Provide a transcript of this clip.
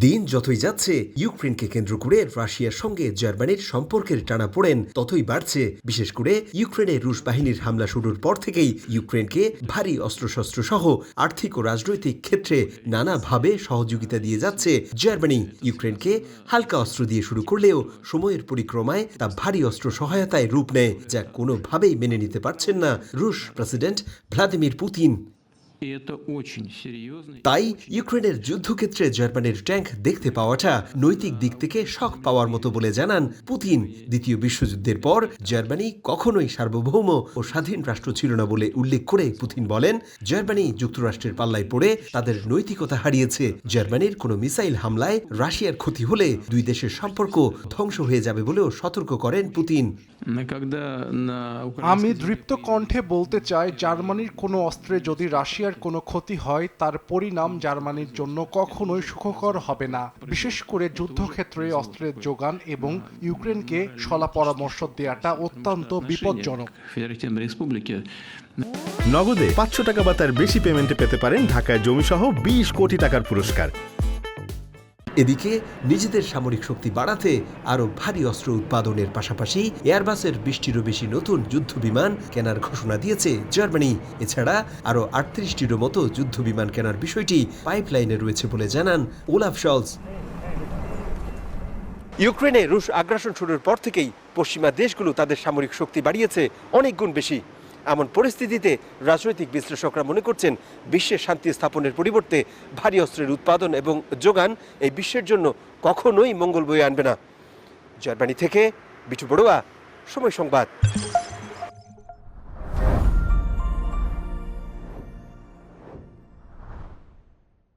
দিন যতই যাচ্ছে, ইউক্রেনকে কেন্দ্র করে রাশিয়ার সঙ্গে জার্মানির সম্পর্কের টানা পড়েন ততই বাড়ছে। বিশেষ করে ইউক্রেনে রুশ বাহিনীর হামলা শুরুর পর থেকেই ইউক্রেনকে ভারী অস্ত্রশস্ত্র সহ আর্থিক ও রাজনৈতিক ক্ষেত্রে নানাভাবে সহযোগিতা দিয়ে যাচ্ছে জার্মানি। ইউক্রেনকে হালকা অস্ত্র দিয়ে শুরু করলেও সময়ের পরিক্রমায় তা ভারী অস্ত্র সহায়তায় রূপ নেয়, যা কোনোভাবেই মেনে নিতে পারছেন না রুশ প্রেসিডেন্ট ভ্লাদিমির পুতিন। তাই ইউক্রেনের যুদ্ধক্ষেত্রে জার্মানির ট্যাঙ্ক দেখতে পাওয়াটা নৈতিক দিক থেকে শখ পাওয়ার মতো বলে জানান পুতিন। দ্বিতীয় বিশ্বযুদ্ধের পর জার্মানি কখনোই সার্বভৌম ও স্বাধীন রাষ্ট্র ছিল না বলে উল্লেখ করে পুতিন বলেন জার্মানি যুক্তরাষ্ট্রের পাল্লায় পড়ে তাদের নৈতিকতা হারিয়েছে। জার্মানির কোনো মিসাইল হামলায় রাশিয়ার ক্ষতি হলে দুই দেশের সম্পর্ক ধ্বংস হয়ে যাবে বলেও সতর্ক করেন পুতিন। আমি দৃপ্ত কণ্ঠে বলতে চাই জার্মানির কোনো অস্ত্রে যদি রাশিয়ার ইসরায়েলের কোনো ক্ষতি হয়, তার পরিণাম জার্মানির জন্য কখনোই সুখকর হবে না। বিশেষ করে যুদ্ধক্ষেত্রে অস্ত্রের যোগান এবং ইউক্রেনকে সলা পরামর্শ দেওয়াটা অত্যন্ত বিপজ্জনক। নগদে পাঁচশো টাকা বা তার বেশি পেমেন্টে পেতে পারেন ঢাকায় জমি সহ বিশ কোটি টাকার পুরস্কার। এদিকে নিজেদের সামরিক শক্তি বাড়াতে আরও ভারী অস্ত্র উৎপাদনের পাশাপাশি এয়ারবাসের বিশটিরও বেশি নতুন যুদ্ধ বিমান কেনার ঘোষণা দিয়েছে জার্মানি। এছাড়া আরও আটত্রিশটিরও মতো যুদ্ধ বিমান কেনার বিষয়টি পাইপলাইনে রয়েছে বলে জানান ওলাফ শলস ইউক্রেনে রুশ আগ্রাসন শুরুর পর থেকেই পশ্চিমা দেশগুলো তাদের সামরিক শক্তি বাড়িয়েছে অনেক গুণ বেশি। এমন পরিস্থিতিতে রাজনৈতিক বিশ্লেষকরা মনে করছেন বিশ্বের শান্তি স্থাপনের পরিবর্তে ভারী অস্ত্রের উৎপাদন এবং যোগান এই বিশ্বের জন্য কখনোই মঙ্গল বয়ে আনবে না। জার্মানি থেকে বিটু বড়ুয়া, সময় সংবাদ।